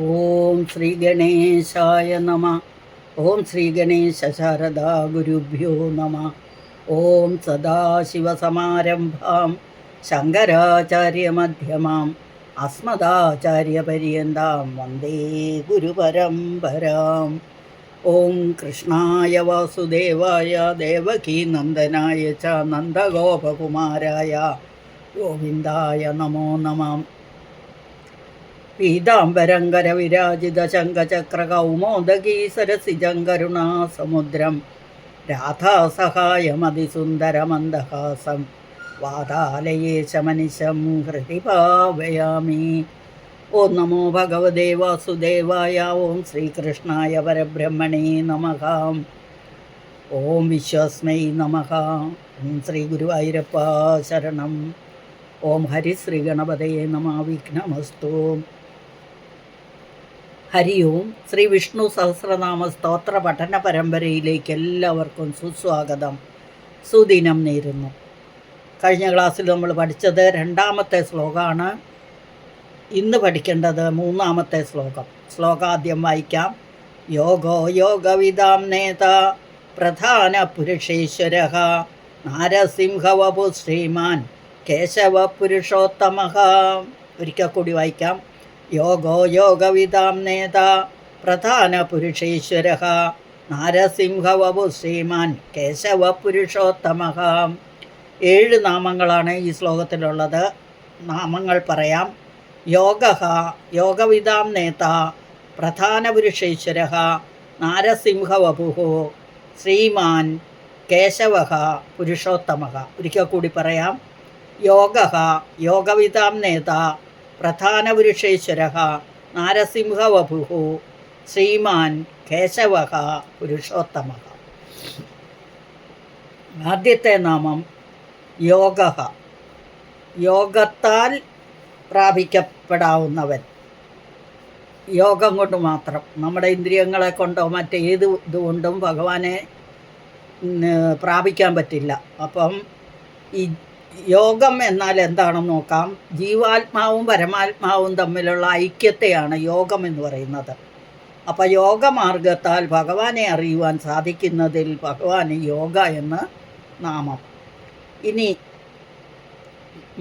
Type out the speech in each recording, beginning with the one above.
ഓം ശ്രീ ഗണേശായ നമ. ഓം ശ്രീ ഗണേശ ശാരദാ ഗുരുഭ്യോ നമ. ഓം സദാശിവസമാരംഭാം ശങ്കരാചാര്യമധ്യമാം അസ്മദാചാര്യപര്യന്താം വന്ദേ ഗുരുപരമ്പരാം ഓം കൃഷ്ണായ വാസുദേവായ ദേവകീനന്ദനായ ച നന്ദഗോപകുമാരായ ഗോവിന്ദായ നമോ നമം. പീതാംബരങ്കര വിരാജിത ശങ്കചക്ര കൗമോദകീ സരസിജം കരുണാസമുദ്രം രാധാസഹായമതിസുന്ദരമന്ദഹാസം. വാതാലയേശമനിശം ഹൃദി ഭാവയാമി ഓം നമോ ഭഗവതേ വാസുദേവായ ഓം ശ്രീകൃഷ്ണായ പരബ്രഹ്മണേ നമഃ ഓം വിശ്വസ്മൈ നമഃ ഓം ശ്രീ ഗുരുവായൂരപ്പ ശരണം. ഓം ഹരിശ്രീ ഗണപതയെ നമ. വിഘ്നമസ്തു. ഹരി ഓം ശ്രീ വിഷ്ണു സഹസ്രനാമ സ്തോത്ര പഠന പരമ്പരയിലേക്ക് എല്ലാവർക്കും സുസ്വാഗതം. സുദിനം നേരുന്നു. കഴിഞ്ഞ ക്ലാസ്സിൽ നമ്മൾ പഠിച്ചത് രണ്ടാമത്തെ ശ്ലോകമാണ്. ഇന്ന് പഠിക്കേണ്ടത് മൂന്നാമത്തെ ശ്ലോകം. ശ്ലോകാദ്യം വായിക്കാം. യോഗോ യോഗവിദാം നേത പ്രധാന പുരുഷേശ്വര നാരസിംഹവപു ശ്രീമാൻ കേശവ പുരുഷോത്തമ ഒരിക്കൽ കൂടി വായിക്കാം. യോഗോ യോഗവിതാം നേത പ്രധാന പുരുഷേശ്വര നാരസിംഹവപു ശ്രീമാൻ കേശവ പുരുഷോത്തമ ഏഴ് നാമങ്ങളാണ് ഈ ശ്ലോകത്തിലുള്ളത്. നാമങ്ങൾ പറയാം. യോഗ യോഗവിതാം നേത പ്രധാന പുരുഷേശ്വര നാരസിംഹവപു ശ്രീമാൻ കേശവ പുരുഷോത്തമ. ഒരിക്കൽ കൂടി പറയാം. യോഗ യോഗവിതാം നേത പ്രധാന പുരുഷേശ്വര നാരസിംഹവപു ശ്രീമാൻ കേശവ പുരുഷോത്തമ. ആദ്യത്തെ നാമം യോഗ. യോഗത്താൽ പ്രാപിക്കപ്പെടാവുന്നവൻ. യോഗം കൊണ്ട് മാത്രം. നമ്മുടെ ഇന്ദ്രിയങ്ങളെ കൊണ്ടോ മറ്റേത് ഇതുകൊണ്ടും ഭഗവാനെ പ്രാപിക്കാൻ പറ്റില്ല. അപ്പം ഈ യോഗം എന്നാൽ എന്താണെന്ന് നോക്കാം. ജീവാത്മാവും പരമാത്മാവും തമ്മിലുള്ള ഐക്യത്തെയാണ് യോഗം എന്ന് പറയുന്നത്. അപ്പോൾ യോഗമാർഗത്താൽ ഭഗവാനെ അറിയുവാൻ സാധിക്കുന്നതിൽ ഭഗവാന് യോഗ എന്ന് നാമം. ഇനി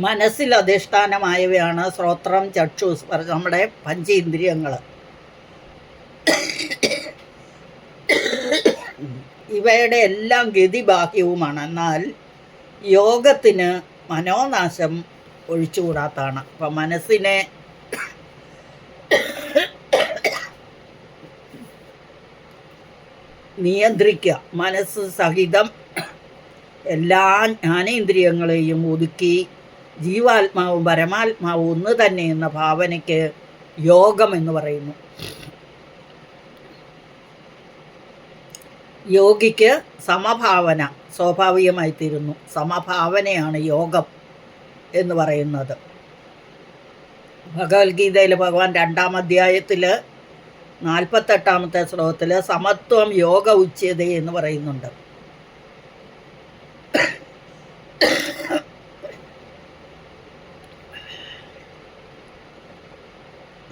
മനസ്സിൽ അധിഷ്ഠാനമായവയാണ് ശ്രോത്രം ചക്ഷു നമ്മുടെ പഞ്ചേന്ദ്രിയങ്ങൾ ഇവയുടെ എല്ലാം ഗതി ബാഹ്യവുമാണ് എന്നാൽ യോഗത്തിന് മനോനാശം ഒഴിച്ചുകൂടാത്താണ് അപ്പം മനസ്സിനെ നിയന്ത്രിക്കുക. മനസ്സ് സഹിതം എല്ലാ ജ്ഞാനേന്ദ്രിയങ്ങളെയും ഒതുക്കി ജീവാത്മാവും പരമാത്മാവും ഒന്ന് തന്നെ എന്ന ഭാവനയ്ക്ക് യോഗം എന്ന് പറയുന്നു. യോഗിക്ക് സമഭാവന. സ്വാഭാവികമായി തീരുന്നു സമഭാവനയാണ് യോഗം എന്ന് പറയുന്നത്. ഭഗവത്ഗീതയിൽ ഭഗവാൻ രണ്ടാം അധ്യായത്തിൽ നാൽപ്പത്തെട്ടാമത്തെ ശ്ലോകത്തിൽ സമത്വം യോഗ ഉച്ചത എന്ന് പറയുന്നുണ്ട്.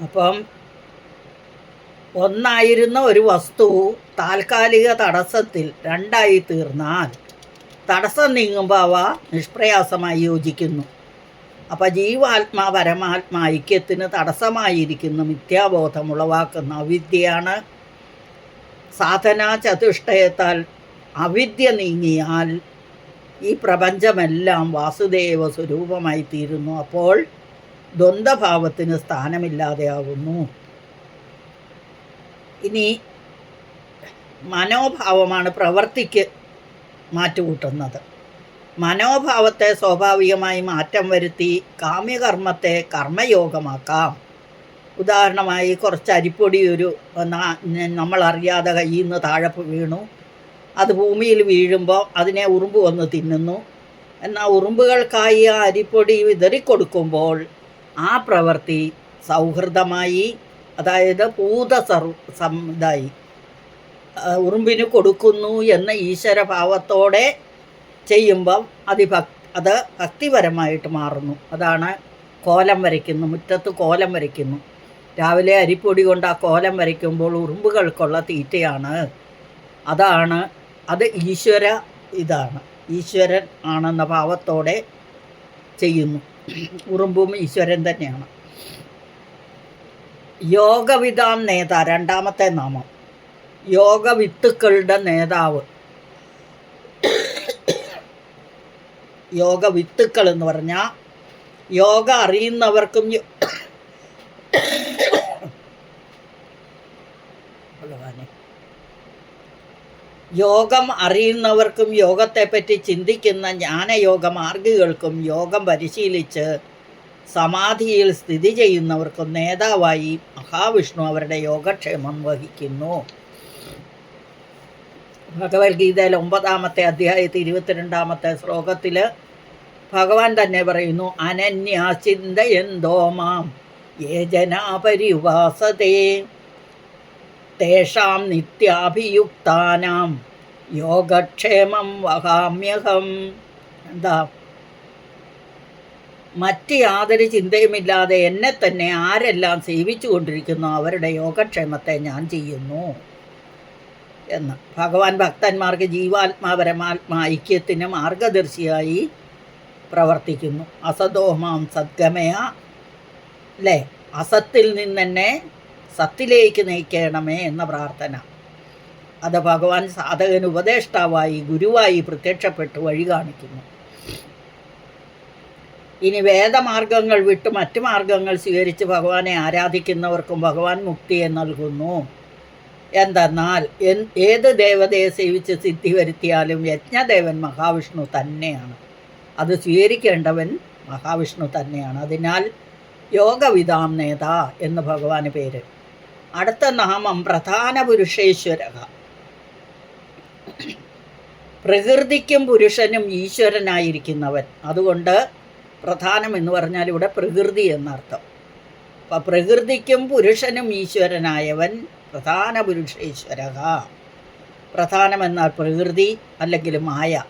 അപ്പം ഒന്നായിരുന്ന ഒരു വസ്തു താൽക്കാലിക തടസ്സത്തിൽ രണ്ടായി തീർന്നാൽ തടസ്സം നീങ്ങുമ്പോൾ അവ നിഷ്പ്രയാസമായി യോജിക്കുന്നു. അപ്പം ജീവാത്മാ പരമാത്മാ ഐക്യത്തിന് തടസ്സമായിരിക്കുന്ന. മിഥ്യാബോധം ഉളവാക്കുന്ന അവിദ്യയാണ്. സാധനാ ചതുഷ്ടയത്താൽ അവിദ്യ നീങ്ങിയാൽ ഈ പ്രപഞ്ചമെല്ലാം വാസുദേവ സ്വരൂപമായി തീരുന്നു. അപ്പോൾ ദ്വന്ദ്ഭാവത്തിന് സ്ഥാനമില്ലാതെയാവുന്നു ഇനി മനോഭാവമാണ് പ്രവൃത്തിക്ക് മാറ്റുകൂട്ടുന്നത്. മനോഭാവത്തെ സ്വാഭാവികമായി മാറ്റം വരുത്തി കാമ്യകർമ്മത്തെ കർമ്മയോഗമാക്കാം. ഉദാഹരണമായി കുറച്ച് അരിപ്പൊടി ഒരു നമ്മളറിയാതെ കയ്യിൽ നിന്ന് താഴെ വീണു. അത് ഭൂമിയിൽ വീഴുമ്പോൾ അതിനെ ഉറുമ്പ് വന്ന് തിന്നുന്നു. എന്നാൽ ഉറുമ്പുകൾക്കായി ആ അരിപ്പൊടി വിതറിക്കൊടുക്കുമ്പോൾ ആ പ്രവൃത്തി സൗഹൃദമായി അതായത് പൂത സർ ഇതായി. ഉറുമ്പിന് കൊടുക്കുന്നു എന്ന ഈശ്വരഭാവത്തോടെ ചെയ്യുമ്പം അതിഭക് അത് ഭക്തിപരമായിട്ട് മാറുന്നു. അതാണ് കോലം വരയ്ക്കുന്നു മുറ്റത്ത് കോലം വരയ്ക്കുന്നു. രാവിലെ അരിപ്പൊടി കൊണ്ട് ആ കോലം വരയ്ക്കുമ്പോൾ ഉറുമ്പുകൾക്കുള്ള തീറ്റയാണ്. അതാണ് അത് ഈശ്വര ഇതാണ്. ഈശ്വരൻ ആണെന്ന ഭാവത്തോടെ ചെയ്യുന്നു. ഉറുമ്പും ഈശ്വരൻ തന്നെയാണ്. യോഗവിധാം നേത രണ്ടാമത്തെ നാമം. യോഗവിത്തുക്കളുടെ നേതാവ്. യോഗ വിത്തുക്കൾ എന്ന് പറഞ്ഞാൽ യോഗ അറിയുന്നവർക്കും യോഗം അറിയുന്നവർക്കും യോഗത്തെപ്പറ്റി ചിന്തിക്കുന്ന ജ്ഞാനയോഗ മാർഗികൾക്കും യോഗം പരിശീലിച്ച് സമാധിയിൽ സ്ഥിതി ചെയ്യുന്നവർക്കും നേതാവായി മഹാവിഷ്ണു അവരുടെ യോഗക്ഷേമം വഹിക്കുന്നു. ഭഗവത്ഗീതയിൽ ഒമ്പതാമത്തെ അധ്യായത്തിൽ ഇരുപത്തിരണ്ടാമത്തെ ശ്ലോകത്തിൽ ഭഗവാൻ തന്നെ പറയുന്നു അനന്യാചിന്തയന്തോ മാം യേ ജനാപരിവാസതേ തേഷാം നിത്യാഭിയുക്താനാം യോഗക്ഷേമം വഹാമ്യഹം. എന്താ? മറ്റ് യാതൊരു ചിന്തയുമില്ലാതെ എന്നെ തന്നെ ആരെല്ലാം സേവിച്ചു കൊണ്ടിരിക്കുന്നു അവരുടെ യോഗക്ഷേമത്തെ ഞാൻ ചെയ്യുന്നു. എന്ന്. ഭഗവാൻ ഭക്തന്മാർക്ക് ജീവാത്മാ പരമാത്മാ ഐക്യത്തിന് മാർഗദർശിയായി പ്രവർത്തിക്കുന്നു. അസതോമാം സദ്ഗമയ. അല്ലേ അസത്തിൽ നിന്നെ സത്തിലേക്ക് നയിക്കണമേ എന്ന പ്രാർത്ഥന. അത് ഭഗവാൻ സാധകന് ഉപദേഷ്ടാവായി ഗുരുവായി പ്രത്യക്ഷപ്പെട്ട് വഴി കാണിക്കുന്നു. ഇനി വേദമാർഗങ്ങൾ വിട്ട് മറ്റു മാർഗങ്ങൾ സ്വീകരിച്ച് ഭഗവാനെ ആരാധിക്കുന്നവർക്കും ഭഗവാൻ മുക്തിയെ നൽകുന്നു. എന്തെന്നാൽ ഏത് ദേവതയെ സേവിച്ച് സിദ്ധി വരുത്തിയാലും യജ്ഞദേവൻ മഹാവിഷ്ണു തന്നെയാണ്. അത് സ്വീകരിക്കേണ്ടവൻ മഹാവിഷ്ണു തന്നെയാണ്. അതിനാൽ യോഗവിധാം നേത എന്ന് ഭഗവാന് പേര്. അടുത്ത നാമം പ്രധാന പുരുഷേശ്വര പ്രകൃതിക്കും പുരുഷനും ഈശ്വരനായിരിക്കുന്നവൻ. അതുകൊണ്ട് പ്രധാനം എന്ന് പറഞ്ഞാൽ ഇവിടെ പ്രകൃതി എന്നർത്ഥം. അപ്പം പ്രകൃതിക്കും പുരുഷനും ഈശ്വരനായവൻ പ്രധാന പുരുഷേശ്വര പ്രധാനമെന്നാൽ പ്രകൃതി അല്ലെങ്കിൽ മായ.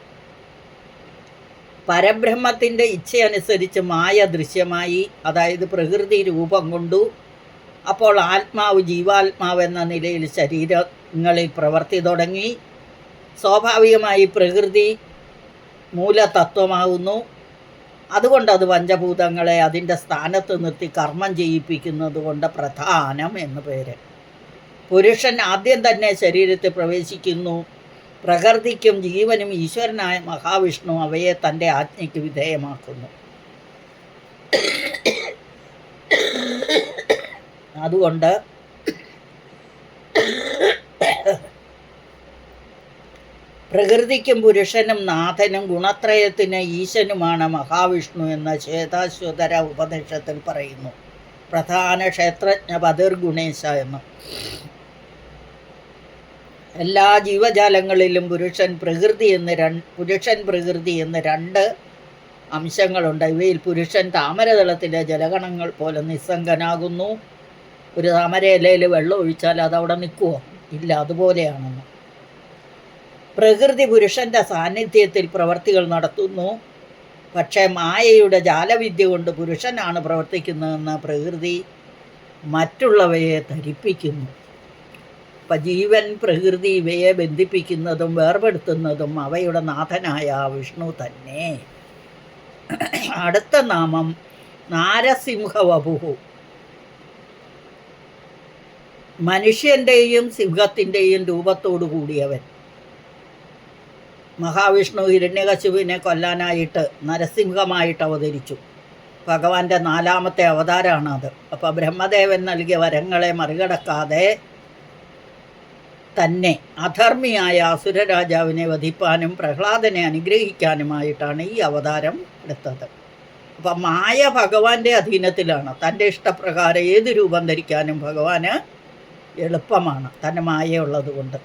പരബ്രഹ്മത്തിന്റെ ഇച്ഛയനുസരിച്ച് മായ ദൃശ്യമായി അതായത് പ്രകൃതി രൂപം കൊണ്ടു അപ്പോൾ ആത്മാവ് ജീവാത്മാവ് എന്ന നിലയിൽ ശരീരങ്ങളിൽ പ്രവർത്തി തുടങ്ങി. സ്വാഭാവികമായി പ്രകൃതി മൂലതത്വമാകുന്നു. അതുകൊണ്ട് അത് പഞ്ചഭൂതങ്ങളെ അതിന്റെ സ്ഥാനത്ത് നിർത്തി കർമ്മം ചെയ്യിപ്പിക്കുന്നത് കൊണ്ട് പ്രധാനം എന്ന് പേര്. പുരുഷൻ ആദ്യം തന്നെ ശരീരത്തിൽ പ്രവേശിക്കുന്നു. പ്രകൃതിക്കും ജീവനും ഈശ്വരനായ മഹാവിഷ്ണു അവയെ തന്റെ ആജ്ഞയ്ക്ക് വിധേയമാക്കുന്നു. അതുകൊണ്ട് പ്രകൃതിക്കും പുരുഷനും നാഥനും ഗുണത്രയത്തിന് ഈശനുമാണ് മഹാവിഷ്ണു എന്ന ശ്വേതാശ്വതര ഉപനിഷത്തിൽ പറയുന്നു. പ്രധാന ക്ഷേത്രജ്ഞ പതിർഗുണേശ ഗുണേശ എന്ന്. എല്ലാ ജീവജാലങ്ങളിലും പുരുഷൻ പ്രകൃതി എന്ന് രണ്ട് പുരുഷൻ പ്രകൃതി എന്ന് രണ്ട് അംശങ്ങളുണ്ട്. ഇവയിൽ പുരുഷൻ താമരതളത്തിലെ ജലഗണങ്ങൾ പോലെ നിസ്സംഗനാകുന്നു. ഒരു താമരയിലയിൽ വെള്ളം ഒഴിച്ചാൽ അതവിടെ നിൽക്കുമോ ഇല്ല അതുപോലെയാണെന്ന്. പ്രകൃതി പുരുഷന്റെ സാന്നിധ്യത്തിൽ പ്രവർത്തികൾ നടത്തുന്നു. പക്ഷേ മായയുടെ ജാലവിദ്യ കൊണ്ട് പുരുഷനാണ് പ്രവർത്തിക്കുന്നതെന്ന് പ്രകൃതി മറ്റുള്ളവയെ ധരിപ്പിക്കുന്നു. ജീവൻ പ്രകൃതി ഇവയെ ബന്ധിപ്പിക്കുന്നതും വേർപെടുത്തുന്നതും അവയുടെ നാഥനായ വിഷ്ണു തന്നെ. അടുത്ത നാമം നാരസിംഹവപുഹു. മനുഷ്യന്റെയും സിംഹത്തിന്റെയും രൂപത്തോടു കൂടിയവൻ. മഹാവിഷ്ണു ഹിരണ്യകശുവിനെ കൊല്ലാനായിട്ട് നരസിംഹമായിട്ട് അവതരിച്ചു. ഭഗവാന്റെ നാലാമത്തെ അവതാരമാണ് അത് അപ്പോൾ ബ്രഹ്മദേവൻ നൽകിയ വരങ്ങളെ മറികടക്കാതെ തന്നെ അധർമ്മിയായ അസുരരാജാവിനെ വധിപ്പാനും പ്രഹ്ലാദനെ അനുഗ്രഹിക്കാനുമായിട്ടാണ് ഈ അവതാരം എടുത്തത്. അപ്പം മായ ഭഗവാന്റെ അധീനത്തിലാണ്. തന്റെ ഇഷ്ടപ്രകാരം ഏത് രൂപം ധരിക്കാനും ഭഗവാന് എളുപ്പമാണ്. തന്നെ മായയുള്ളത് കൊണ്ട്.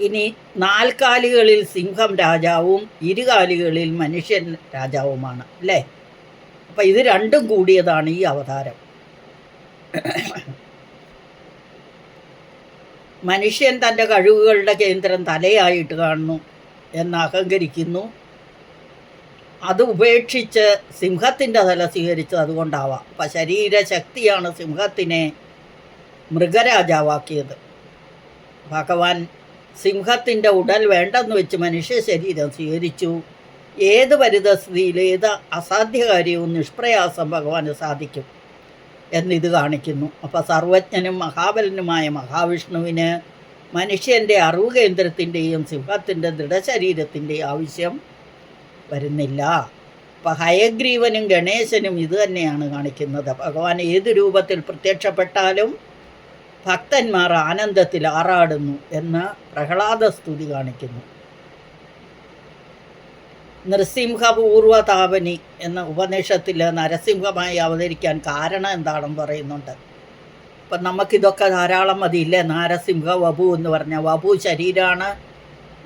ഇനി നാൽക്കാലികളിൽ സിംഹം രാജാവും ഇരുകാലികളിൽ മനുഷ്യൻ രാജാവുമാണ്. അല്ലേ? അപ്പം ഇത് രണ്ടും കൂടിയതാണ് ഈ അവതാരം. മനുഷ്യൻ തന്റെ കഴിവുകളുടെ കേന്ദ്രം തലയായിട്ട് കാണുന്നു എന്ന് അഹങ്കരിക്കുന്നു. അത് ഉപേക്ഷിച്ച് സിംഹത്തിന്റെ തല സ്വീകരിച്ചത് അതുകൊണ്ടാവാം. അപ്പം ശരീരശക്തിയാണ് സിംഹത്തിനെ മൃഗരാജാവാക്കിയത്. ഭഗവാൻ സിംഹത്തിന്റെ ഉടൽ വേണ്ടെന്ന് വെച്ച് മനുഷ്യ ശരീരം സ്വീകരിച്ചു. ഏത് പരിതസ്ഥിതിയിൽ ഏത് അസാധ്യകാര്യവും നിഷ്പ്രയാസം ഭഗവാന് സാധിക്കും. എന്നിത് കാണിക്കുന്നു. അപ്പോൾ സർവജ്ഞനും മഹാബലനുമായ മഹാവിഷ്ണുവിന് മനുഷ്യന്റെ അറിവ് കേന്ദ്രത്തിന്റെയും സിംഹത്തിന്റെ ദൃഢശരീരത്തിന്റെയും ആവശ്യം വരുന്നില്ല. അപ്പം ഹയഗ്രീവനും ഗണേശനും ഇത് തന്നെയാണ് കാണിക്കുന്നത്. ഭഗവാൻ ഏത് രൂപത്തിൽ പ്രത്യക്ഷപ്പെട്ടാലും ഭക്തന്മാർ ആനന്ദത്തിൽ ആറാടുന്നു എന്ന് പ്രഹ്ലാദ സ്തുതി കാണിക്കുന്നു. നൃസിംഹപൂർവതാപനി എന്ന ഉപനിഷത്തിൽ നരസിംഹമായി അവതരിക്കാൻ കാരണം എന്താണെന്ന് പറയുന്നുണ്ട്. അപ്പം നമുക്കിതൊക്കെ ധാരാളം മതിയില്ലേ? നാരസിംഹ വപു എന്ന് പറഞ്ഞാൽ വപു ശരീരമാണ്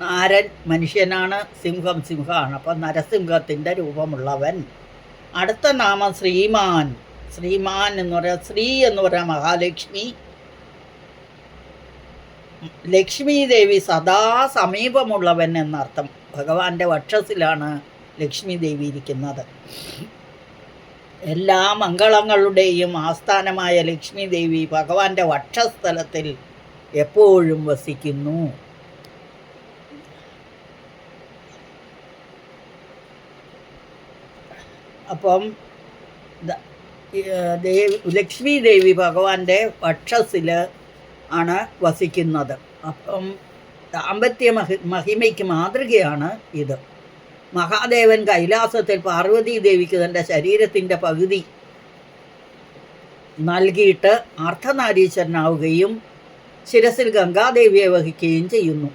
നാരൻ മനുഷ്യനാണ് സിംഹം സിംഹമാണ് അപ്പം നരസിംഹത്തിന്റെ രൂപമുള്ളവൻ. അടുത്ത നാമം ശ്രീമാൻ. ശ്രീമാൻ എന്ന് പറയാം ശ്രീ എന്ന് പറയാം മഹാലക്ഷ്മി. ലക്ഷ്മി ദേവി സദാ സമീപമുള്ളവൻ എന്നർത്ഥം. ഭഗവാന്റെ വക്ഷസിലാണ് ലക്ഷ്മി ദേവി ഇരിക്കുന്നത്. എല്ലാ മംഗളങ്ങളുടെയും ആസ്ഥാനമായ ലക്ഷ്മി ദേവി ഭഗവാന്റെ വക്ഷസ്ഥലത്തിൽ എപ്പോഴും വസിക്കുന്നു. അപ്പം ദേവി ലക്ഷ്മി ദേവി ഭഗവാന്റെ വക്ഷസിൽ ആണ് വസിക്കുന്നത്. അപ്പം ദാമ്പത്യ മഹി മഹിമയ്ക്ക് മാതൃകയാണ് ഇത്. മഹാദേവൻ കൈലാസത്തിൽ പാർവതി ദേവിക്ക് തന്റെ ശരീരത്തിന്റെ പകുതി നൽകിയിട്ട് അർദ്ധനാരീശ്വരനാവുകയും ശിരസിൽ ഗംഗാദേവിയെ വഹിക്കുകയും ചെയ്യുന്നു.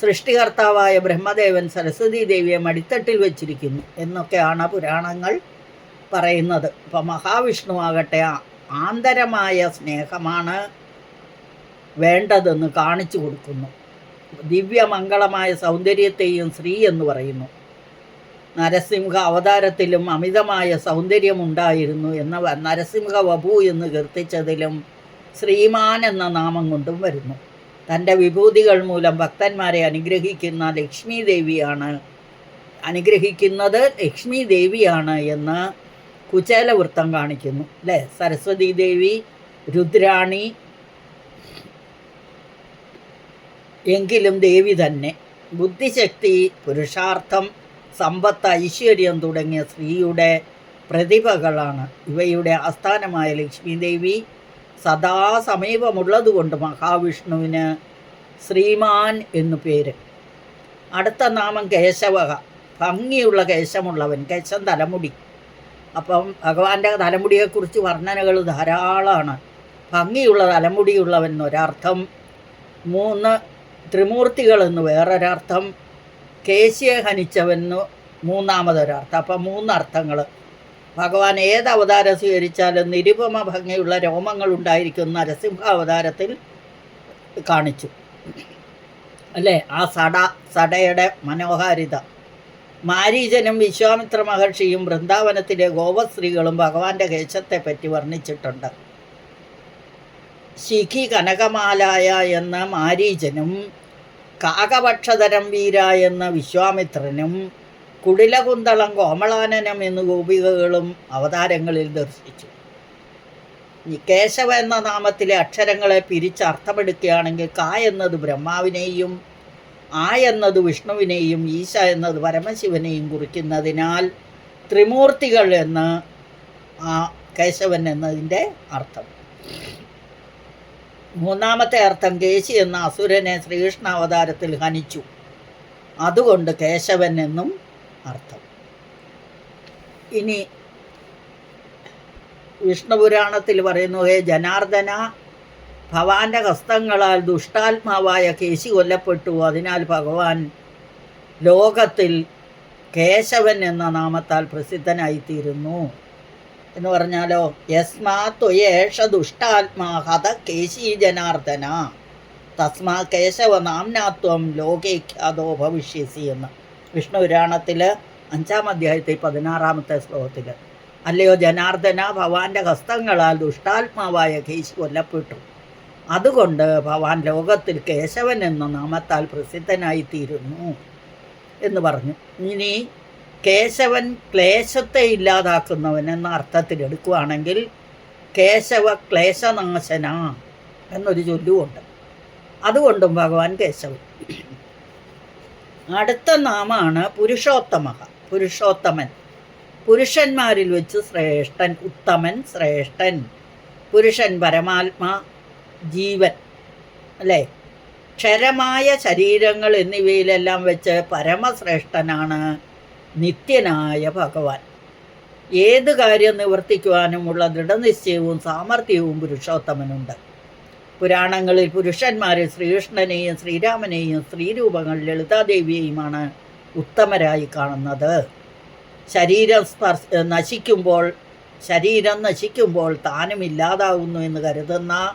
സൃഷ്ടികർത്താവായ ബ്രഹ്മദേവൻ സരസ്വതി ദേവിയെ മടിത്തട്ടിൽ വച്ചിരിക്കുന്നു എന്നൊക്കെയാണ് പുരാണങ്ങൾ പറയുന്നത്. അപ്പം മഹാവിഷ്ണു ആകട്ടെ ആന്തരമായ സ്നേഹമാണ് വേണ്ടതെന്ന് കാണിച്ചു കൊടുക്കുന്നു. ദിവ്യമംഗളമായ സൗന്ദര്യത്തെയും സ്ത്രീ എന്ന് പറയുന്നു. നരസിംഹ അവതാരത്തിലും അമിതമായ സൗന്ദര്യമുണ്ടായിരുന്നു എന്ന നരസിംഹ വപു എന്ന് കീർത്തിച്ചതിലും ശ്രീമാൻ എന്ന നാമം കൊണ്ടും വരുന്നു. തന്റെ വിഭൂതികൾ മൂലം ഭക്തന്മാരെ അനുഗ്രഹിക്കുന്ന ലക്ഷ്മി ദേവിയാണ് അനുഗ്രഹിക്കുന്നത് ലക്ഷ്മി ദേവിയാണ് എന്ന് കുചേലവൃത്തം കാണിക്കുന്നു. അല്ലേ സരസ്വതി ദേവി രുദ്രാണി എങ്കിലും ദേവി തന്നെ. ബുദ്ധിശക്തി പുരുഷാർത്ഥം സമ്പത്ത് ഐശ്വര്യം തുടങ്ങിയ സ്ത്രീയുടെ പ്രതിഭകളാണ്. ഇവയുടെ ആസ്ഥാനമായ ലക്ഷ്മി ദേവി സദാ സമീപമുള്ളതുകൊണ്ട് മഹാവിഷ്ണുവിന് ശ്രീമാൻ എന്നു പേര്. അടുത്ത നാമം കേശവക. ഭംഗിയുള്ള കേശമുള്ളവൻ കേശം തലമുടി. അപ്പം ഭഗവാന്റെ തലമുടിയെക്കുറിച്ച് വർണനകൾ ധാരാളമാണ് ഭംഗിയുള്ള തലമുടിയുള്ളവൻ എന്നൊരർത്ഥം മൂന്ന് ത്രിമൂർത്തികൾ എന്ന് വേറൊരർത്ഥം. കേശിയെ ഹനിച്ചവെന്ന് മൂന്നാമതൊരർത്ഥം. അപ്പം മൂന്നർത്ഥങ്ങൾ ഭഗവാൻ ഏത് അവതാരം സ്വീകരിച്ചാലും നിരുപമ ഭംഗിയുള്ള രോമങ്ങൾ ഉണ്ടായിരിക്കുന്ന നരസിംഹ അവതാരത്തിൽ കാണിച്ചു. അല്ലേ? ആ സട സടയുടെ മനോഹാരിത. മാരീജനും വിശ്വാമിത്ര മഹർഷിയും വൃന്ദാവനത്തിലെ ഗോപസ്ത്രീകളും ഭഗവാന്റെ കേശത്തെ പറ്റി വർണിച്ചിട്ടുണ്ട്. ശിഖി കനകമാലായ എന്ന മാരീചനും കാകപക്ഷധരം വീര എന്ന വിശ്വാമിത്രനും കുടിലകുന്തളം കോമളാനനം എന്ന ഗോപികകളും അവതാരങ്ങളിൽ ദർശിച്ചു. കേശവ എന്ന നാമത്തിലെ അക്ഷരങ്ങളെ പിരിച്ച് അർത്ഥമെടുക്കുകയാണെങ്കിൽ ക എന്നത് ബ്രഹ്മാവിനെയും ആ എന്നത് വിഷ്ണുവിനെയും ഈശ എന്നത് പരമശിവനെയും കുറിക്കുന്നതിനാൽ ത്രിമൂർത്തികൾ എന്ന് കേശവൻ എന്നതിന്റെ അർത്ഥം. മൂന്നാമത്തെ അർത്ഥം കേശി എന്ന അസുരനെ ശ്രീകൃഷ്ണ അവതാരത്തിൽ ഹനിച്ചു. അതുകൊണ്ട് കേശവൻ എന്നും അർത്ഥം. ഇനി വിഷ്ണുപുരാണത്തിൽ പറയുന്നു ഹേ ജനാർദ്ദന ഭവാന്റെ ഹസ്തങ്ങളാൽ ദുഷ്ടാത്മാവായ കേശി കൊല്ലപ്പെട്ടു. അതിനാൽ ഭഗവാൻ ലോകത്തിൽ കേശവൻ എന്ന നാമത്താൽ പ്രസിദ്ധനായിത്തീരുന്നു. എന്ന് പറഞ്ഞാലോ? യസ്മാത്വയേഷ ദുഷ്ടാത്മാ ഹത കേശി ജനാർദ്ദന തസ്മാ കേശവ നാംനാത്വം ലോകേഖ്യാതോ ഭവിഷ്യസി എന്ന്. വിഷ്ണു പുരാണത്തിൽ അഞ്ചാം അധ്യായത്തിൽ പതിനാറാമത്തെ ശ്ലോകത്തിൽ അല്ലയോ ജനാർദ്ദന ഭവാന്റെ ഹസ്തങ്ങളാൽ ദുഷ്ടാത്മാവായ കേശി കൊല്ലപ്പെട്ടു. അതുകൊണ്ട് ഭവാൻ ലോകത്തിൽ കേശവൻ എന്ന നാമത്താൽ പ്രസിദ്ധനായിത്തീരുന്നു എന്ന് പറഞ്ഞു. ഇനി കേശവൻ ക്ലേശത്തെ ഇല്ലാതാക്കുന്നവൻ എന്ന അർത്ഥത്തിൽ എടുക്കുകയാണെങ്കിൽ കേശവ ക്ലേശനാശന എന്നൊരു ചൊല്ലുമുണ്ട് അതുകൊണ്ടും ഭഗവാൻ കേശവൻ. അടുത്ത നാമാണ് പുരുഷോത്തമ പുരുഷോത്തമൻ. പുരുഷന്മാരിൽ വെച്ച് ശ്രേഷ്ഠൻ ഉത്തമൻ ശ്രേഷ്ഠൻ. പുരുഷൻ പരമാത്മാ ജീവൻ. അല്ലേ? ക്ഷരമായ ശരീരങ്ങൾ എന്നിവയിലെല്ലാം വെച്ച് പരമശ്രേഷ്ഠനാണ് നിത്യനായ ഭഗവാൻ. ഏത് കാര്യം നിവർത്തിക്കുവാനുമുള്ള ദൃഢനിശ്ചയവും സാമർഥ്യവും പുരുഷോത്തമനുണ്ട്. പുരാണങ്ങളിൽ പുരുഷന്മാരെ ശ്രീകൃഷ്ണനെയും ശ്രീരാമനെയും സ്ത്രീരൂപങ്ങൾ ലളിതാദേവിയെയുമാണ് ഉത്തമരായി കാണുന്നത്. ശരീരം സ്പർശ നശിക്കുമ്പോൾ ശരീരം നശിക്കുമ്പോൾ താനും ഇല്ലാതാവുന്നു എന്ന് കരുതുന്ന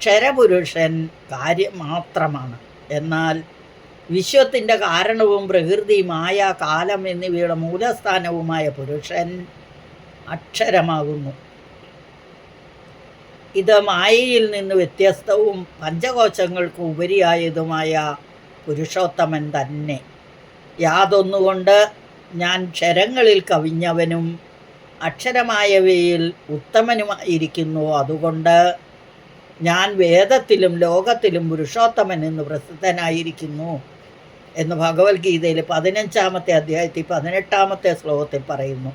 ക്ഷരപുരുഷൻ കാര്യം മാത്രമാണ് എന്നാൽ വിശ്വത്തിന്റെ കാരണവും പ്രകൃതി മായ കാലം എന്നിവയുടെ മൂലസ്ഥാനവുമായ പുരുഷൻ അക്ഷരമാകുന്നു. ഇത് മായയിൽ നിന്ന് വ്യത്യസ്തവും പഞ്ചകോശങ്ങൾക്ക് ഉപരിയായതുമായ പുരുഷോത്തമൻ തന്നെ. യാതൊന്നുകൊണ്ട് ഞാൻ ക്ഷരങ്ങളിൽ കവിഞ്ഞവനും അക്ഷരമായവയിൽ ഉത്തമനുമായിരിക്കുന്നു. അതുകൊണ്ട് ഞാൻ വേദത്തിലും ലോകത്തിലും പുരുഷോത്തമൻ എന്ന് പ്രസിദ്ധനായിരിക്കുന്നു. എന്ന് ഭഗവത്ഗീതയിൽ പതിനഞ്ചാമത്തെ അധ്യായത്തിൽ പതിനെട്ടാമത്തെ ശ്ലോകത്തിൽ പറയുന്നു.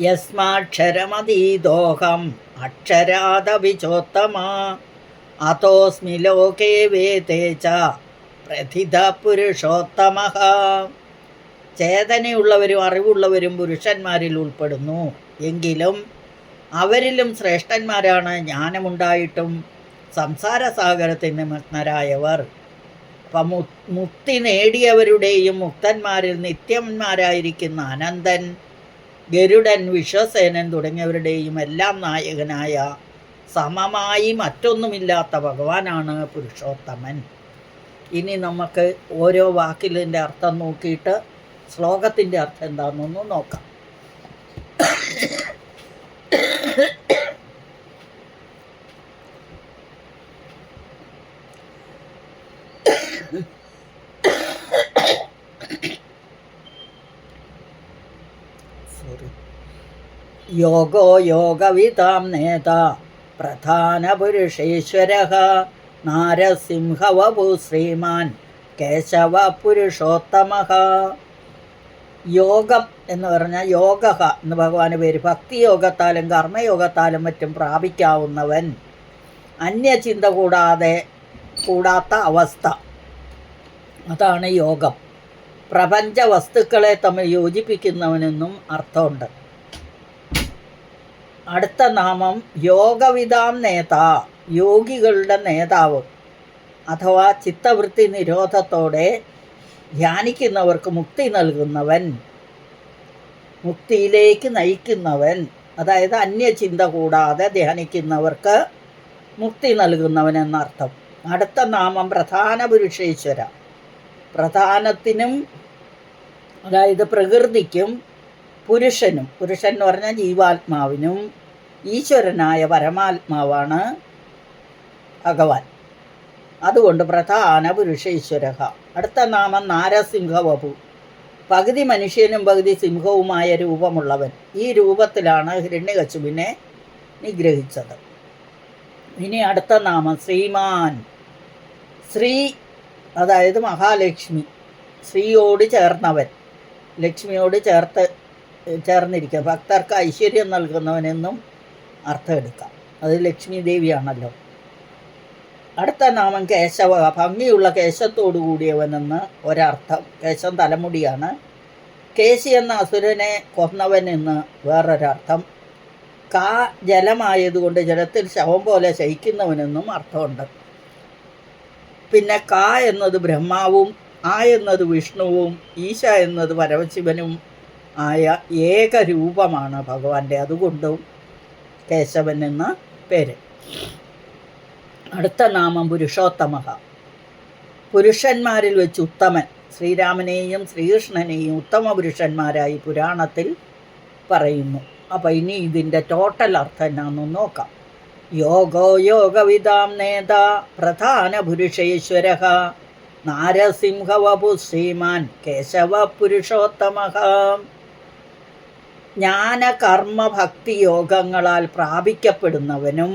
യസ്മാക്ഷരമതീതോഹം അക്ഷരാദവിചോത്തമ അതോസ്മി ലോകേ വേദേ ച പുരുഷോത്തമ. ചേതനയുള്ളവരും അറിവുള്ളവരും പുരുഷന്മാരിൽ ഉൾപ്പെടുന്നു. എങ്കിലും അവരിലും ശ്രേഷ്ഠന്മാരാണ് ജ്ഞാനമുണ്ടായിട്ടും സംസാരസാഗരത്തിന് മഗ്നരായവർ മുക്തി നേടിയവരുടെയും മുക്തന്മാരിൽ നിത്യന്മാരായിരിക്കുന്ന അനന്തൻ ഗരുഡൻ വിശ്വസേനൻ തുടങ്ങിയവരുടെയും എല്ലാം നായകനായ സമമായി മറ്റൊന്നുമില്ലാത്ത ഭഗവാനാണ് പുരുഷോത്തമൻ. ഇനി നമുക്ക് ഓരോ വാക്കിലിന്റെ അർത്ഥം നോക്കിയിട്ട് ശ്ലോകത്തിന്റെ അർത്ഥം എന്താണെന്നൊന്ന് നോക്കാം. യോഗോ യോഗവിതാം നേത. പ്രധാനപുരുഷേശ്വര നാരസിംഹവപു ശ്രീമാൻ. കേശവ പുരുഷോത്തമ. യോഗം എന്ന് പറഞ്ഞാൽ യോഗ എന്ന് ഭഗവാന് പേര്. ഭക്തിയോഗത്താലും കർമ്മയോഗത്താലും മറ്റും പ്രാപിക്കാവുന്നവൻ. അന്യചിന്ത കൂടാതെ കൂടാത്ത അവസ്ഥ. അതാണ് യോഗം. പ്രപഞ്ച വസ്തുക്കളെ തമ്മിൽ യോജിപ്പിക്കുന്നവനെന്നും അർത്ഥമുണ്ട്. അടുത്ത നാമം യോഗവിധാം നേതാ യോഗികളുടെ നേതാവ് അഥവാ ചിത്തവൃത്തി നിരോധത്തോടെ ധ്യാനിക്കുന്നവർക്ക് മുക്തി നൽകുന്നവൻ മുക്തിയിലേക്ക് നയിക്കുന്നവൻ അതായത് അന്യചിന്ത കൂടാതെ ധ്യാനിക്കുന്നവർക്ക് മുക്തി നൽകുന്നവൻ എന്നർത്ഥം അടുത്ത നാമം പ്രധാന പുരുഷേശ്വര. പ്രധാനത്തിനും അതായത് പ്രകൃതിക്കും പുരുഷനും പുരുഷൻ എന്ന് പറഞ്ഞാൽ ജീവാത്മാവിനും ഈശ്വരനായ പരമാത്മാവാണ് ഭഗവാൻ. അതുകൊണ്ട് പ്രധാന പുരുഷ ഈശ്വര അടുത്ത നാമം നാരസിംഹവപു. പകുതി മനുഷ്യനും പകുതി സിംഹവുമായ രൂപമുള്ളവൻ. ഈ രൂപത്തിലാണ് ഹിരണ്യകശുവിനെ നിഗ്രഹിച്ചത്. ഇനി അടുത്ത നാമം ശ്രീമാൻ. ശ്രീ അതായത് മഹാലക്ഷ്മി. ശ്രീയോട് ചേർന്നവൻ. ലക്ഷ്മിയോട് ചേർത്ത് ചേർന്നിരിക്കുക. ഭക്തർക്ക് ഐശ്വര്യം നൽകുന്നവനെന്നും അർത്ഥം എടുക്കാം. അത് ലക്ഷ്മി ദേവിയാണല്ലോ. അടുത്ത നാമം കേശവ. ഭംഗിയുള്ള കേശത്തോടു കൂടിയവനെന്ന് ഒരർത്ഥം. കേശം തലമുടിയാണ്. കേശി എന്ന അസുരനെ കൊന്നവൻ എന്ന് വേറൊരർത്ഥം. കാ ജലമായതുകൊണ്ട് ജലത്തിൽ ശവം പോലെ ശയിക്കുന്നവനെന്നും അർത്ഥമുണ്ട്. പിന്നെ ക എന്നത് ബ്രഹ്മാവും ആ എന്നത് വിഷ്ണുവും ഈശ എന്നത് പരമശിവനും ആയ ഏകരൂപമാണ് ഭഗവാന്റെ അതുകൊണ്ടും കേശവൻ എന്ന പേര്. അടുത്ത നാമം പുരുഷോത്തമ. പുരുഷന്മാരിൽ വെച്ച് ഉത്തമൻ. ശ്രീരാമനെയും ശ്രീകൃഷ്ണനെയും ഉത്തമ പുരുഷന്മാരായി പുരാണത്തിൽ പറയുന്നു. അപ്പോൾ ഇനി ഇതിന്റെ ടോട്ടൽ അർത്ഥം എന്നാണെന്ന് നോക്കാം. യോഗോ യോഗവിതാം നേത പ്രധാന പുരുഷേശ്വര നാരസിംഹവപു ശ്രീമാൻ കേശവ പുരുഷോത്തമ ജ്ഞാന കർമ്മ ഭക്തി യോഗങ്ങളാൽ പ്രാപിക്കപ്പെടുന്നവനും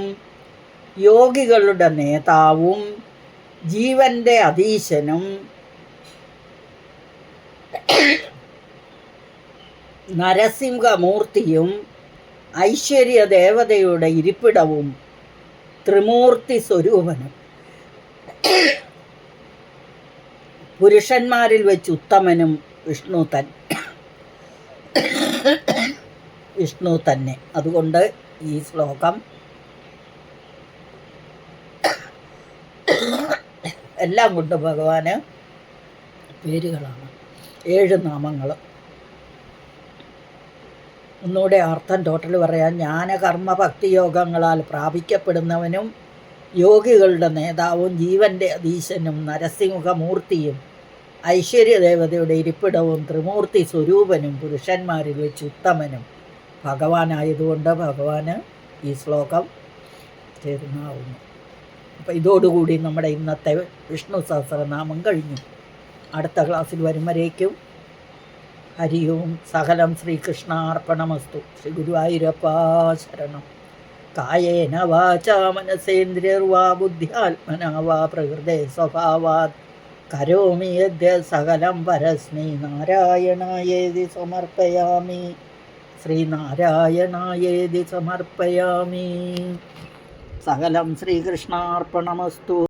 യോഗികളുടെ നേതാവും ജീവന്റെ അധീശനും നരസിംഹമൂർത്തിയും ഐശ്വര്യ ദേവതയുടെ ഇരിപ്പിടവും ത്രിമൂർത്തി സ്വരൂപനും പുരുഷന്മാരിൽ വെച്ച് ഉത്തമനും വിഷ്ണു തൻ വിഷ്ണു തന്നെ അതുകൊണ്ട് ഈ ശ്ലോകം എല്ലാം കൊണ്ട് ഭഗവാന് പേരുകളാണ്. ഏഴ് നാമങ്ങൾ ഒന്നുകൂടെ അർത്ഥം ടോട്ടൽ പറയാം. ജ്ഞാനകർമ്മ ഭക്തിയോഗങ്ങളാൽ പ്രാപിക്കപ്പെടുന്നവനും യോഗികളുടെ നേതാവും ജീവന്റെ അധീശനും നരസിംഹമൂർത്തിയും ഐശ്വര്യദേവതയുടെ ഇരിപ്പിടവും ത്രിമൂർത്തി സ്വരൂപനും പുരുഷന്മാരിൽ വെച്ച് ഉത്തമനും ഭഗവാനായതുകൊണ്ട് ഭഗവാന് ഈ ശ്ലോകം ചേരുന്നാവുന്നു അപ്പോൾ ഇതോടുകൂടി നമ്മുടെ ഇന്നത്തെ വിഷ്ണു സഹസ്രനാമം കഴിഞ്ഞു. അടുത്ത ക്ലാസ്സിൽ വരും വരേക്കും ഹരി ഓം സകലം ശ്രീകൃഷ്ണാർപ്പണമസ്തു. ശ്രീ ഗുരുവായൂരപ്പാ കായേന വാചാ മനസേന്ദ്രിയർവാ ബുദ്ധ്യാത്മനാ വാ പ്രകൃതേ സ്വഭാവാത്. കരോമി യദ്യ സകലം പരസ്മി നാരായണായേതി സമർപ്പയാമി. ശ്രീനാരായണായേതി സമർപ്പയാമി. സകലം ശ്രീകൃഷ്ണാർപ്പണമസ്തു.